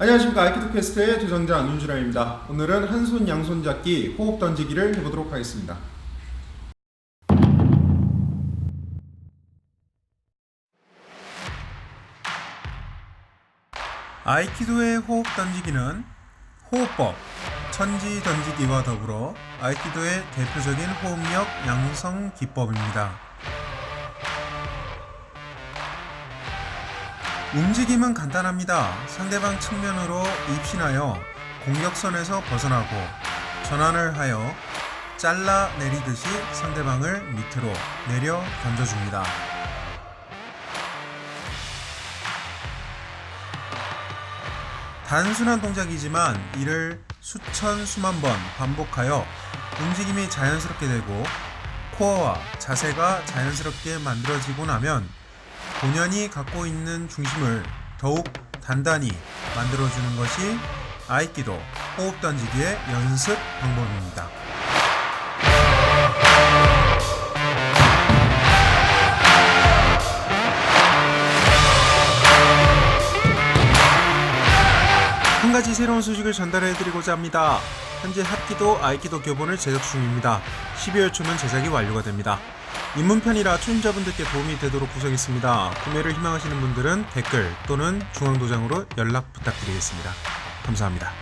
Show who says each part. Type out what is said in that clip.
Speaker 1: 안녕하십니까 아이키도 퀘스트의 도전자 윤준환입니다. 오늘은 한손 양손 잡기 호흡 던지기를 해보도록 하겠습니다. 아이키도의 호흡 던지기는 호흡법, 천지 던지기와 더불어 아이키도의 대표적인 호흡력 양성 기법입니다. 움직임은 간단합니다. 상대방 측면으로 입신하여 공격선에서 벗어나고 전환을 하여 잘라 내리듯이 상대방을 밑으로 내려 던져줍니다. 단순한 동작이지만 이를 수천 수만 번 반복하여 움직임이 자연스럽게 되고 코어와 자세가 자연스럽게 만들어지고 나면 본연이 갖고 있는 중심을 더욱 단단히 만들어주는 것이 아이키도 호흡 던지기의 연습 방법입니다. 한 가지 새로운 소식을 전달해 드리고자 합니다. 현재 합기도 아이키도 교본을 제작 중입니다. 12월 초면 제작이 완료가 됩니다. 입문편이라 초심자분들께 도움이 되도록 구성했습니다. 구매를 희망하시는 분들은 댓글 또는 중앙도장으로 연락 부탁드리겠습니다. 감사합니다.